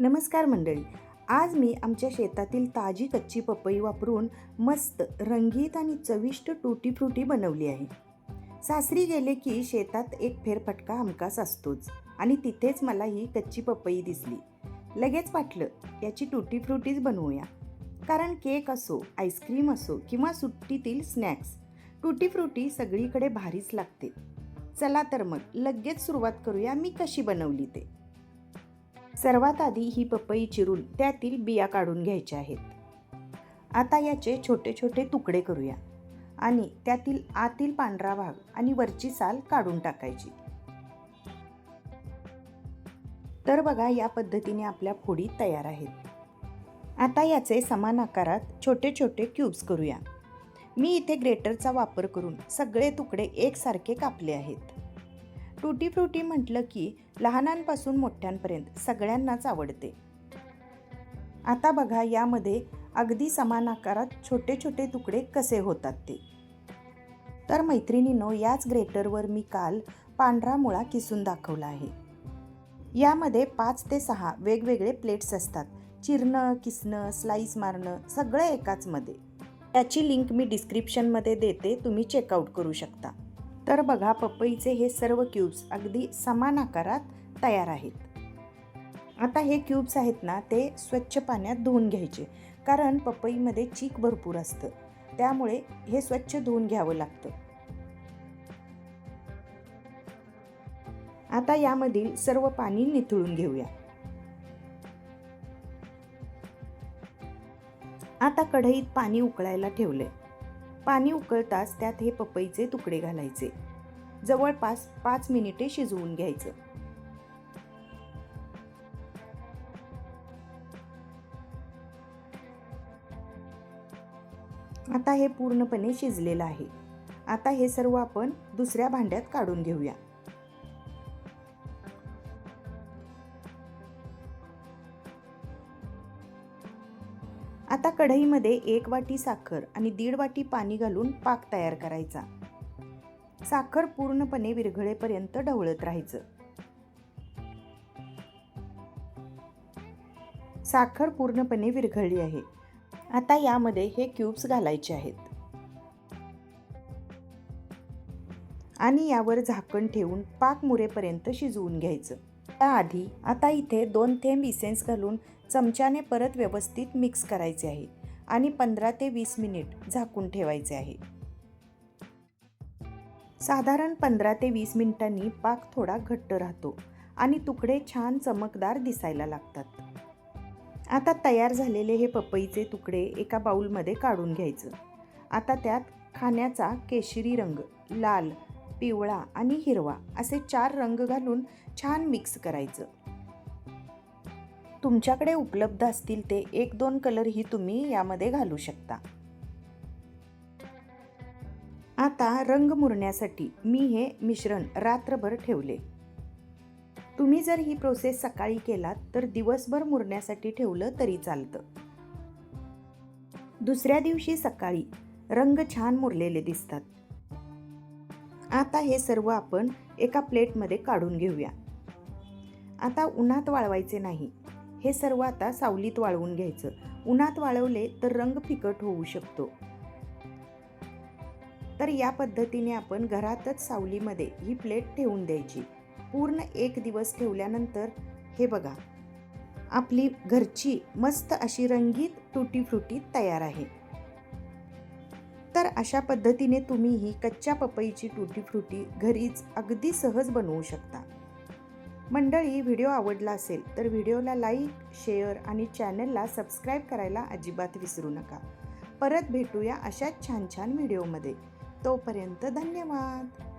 नमस्कार मंडळी. आज मी आमच्या शेतातील ताजी कच्ची पपई वापरून मस्त रंगीत आणि चविष्ट टुटी फ्रुटी बनवली आहे. सासरी गेले की शेतात एक फेरफटका हमकास असतोच आणि तिथेच मला ही कच्ची पपई दिसली. लगेच वाटलं याची टुटी फ्रुटीच बनवूया. कारण केक असो आईस्क्रीम असो किंवा सुट्टीतील स्नॅक्स टुटी फ्रुटी सगळीकडे भारीच लागते. चला तर मग लगेच सुरुवात करूया मी कशी बनवली ते. सर्वात आधी ही पपई चिरून त्यातील बिया काढून घ्यायच्या आहेत. आता याचे छोटे छोटे तुकडे करूया आणि त्यातील आतील पांढरा भाग आणि वरची साल काढून टाकायची. तर बघा या पद्धतीने आपल्या फोडी तयार आहेत. आता याचे समान आकारात छोटे छोटे क्यूब्स करूया. मी इथे ग्रेटरचा वापर करून सगळे तुकडे एकसारखे कापले आहेत. टूटी फ्रुटी म्हटलं की लहानांपासून मोठ्यांपर्यंत सगळ्यांनाच आवडते. आता बघा यामध्ये अगदी समान आकारात छोटे छोटे तुकडे कसे होतात ते. तर मैत्रिणीनो याच ग्रेटरवर मी काल पांढरा मुळा किसून दाखवला आहे. यामध्ये पाच ते सहा वेगवेगळे प्लेट्स असतात. चिरणं किसणं स्लाईस मारणं सगळं एकाचमध्ये. त्याची लिंक मी डिस्क्रिप्शनमध्ये देते तुम्ही चेकआउट करू शकता. तर बघा पपईचे हे सर्व क्यूब्स अगदी समान आकारात तयार आहेत. आता हे क्यूब्स आहेत ना ते स्वच्छ पाण्यात धुवून घ्यायचे. कारण पपईमध्ये चीक भरपूर असतं. त्यामुळे हे स्वच्छ धुवून घ्यावं लागतं. आता यामधील सर्व पाणी निथळून घेऊया. आता कढईत पाणी उकळायला ठेवले पाणी उकळताच त्यात हे पपईचे तुकडे घालायचे. जवळपास पाच मिनिटे शिजवून घ्यायचं. आता हे पूर्णपणे शिजलेलं आहे. आता हे सर्व आपण दुसऱ्या भांड्यात काढून घेऊया. आता कढईमध्ये एक वाटी साखर आणि दीड वाटी पाणी घालून पाक तयार करायचा. साखर पूर्णपणे विरघळेपर्यंत ढवळत राहायचं. साखर पूर्णपणे विरघळली आहे. आता यामध्ये हे क्यूब्स घालायचे आहेत. आणि यावर झाकण ठेवून पाक मुरेपर्यंत शिजवून घ्यायचं. त्याआधी आता इथे दोन थेंब इसेन्स घालून चमच्याने परत व्यवस्थित मिक्स करायचे आहे आणि पंधरा ते वीस मिनिट झाकून ठेवायचे आहे. साधारण पंधरा ते वीस मिनिटांनी पाक थोडा घट्ट राहतो आणि तुकडे छान चमकदार दिसायला लागतात. आता तयार झालेले हे पपईचे तुकडे एका बाऊलमध्ये काढून घ्यायचं. आता त्यात खाण्याचा केशरी रंग लाल पिवळा आणि हिरवा असे चार रंग घालून छान मिक्स करायचं. तुमच्याकडे उपलब्ध असतील ते एक दोन कलरही तुम्ही यामध्ये घालू शकता. आता रंग मुरण्यासाठी मी हे मिश्रण रात्रभर ठेवले. तुम्ही जर ही प्रोसेस सकाळी केलात तर दिवसभर मुरण्यासाठी ठेवलं तरी चालतं. दुसऱ्या दिवशी सकाळी रंग छान मुरलेले दिसतात. आता हे सर्व आपण एका प्लेटमध्ये काढून घेऊया. आता उन्हात वाळवायचे नाही. हे सर्व आता सावलीत वाळवून घ्यायचं. उन्हात वाळवले तर रंग फिकट होऊ शकतो. तर या पद्धतीने आपण घरातच सावलीमध्ये ही प्लेट ठेवून द्यायची. पूर्ण एक दिवस ठेवल्यानंतर हे बघा. आपली घरची मस्त अशी रंगीत तुटी फ्रुटी तयार आहे. तर अशा पद्धतीने तुम्ही ही कच्च्या पपईची तुटी फ्रुटी घरीच अगदी सहज बनवू शकता. मंडळी व्हिडिओ आवडला असेल तर व्हिडिओला लाईक शेअर आणि चॅनलला सबस्क्राईब करायला अजिबात विसरू नका. परत भेटूया अशाच छान छान व्हिडिओमध्ये. तोपर्यंत धन्यवाद.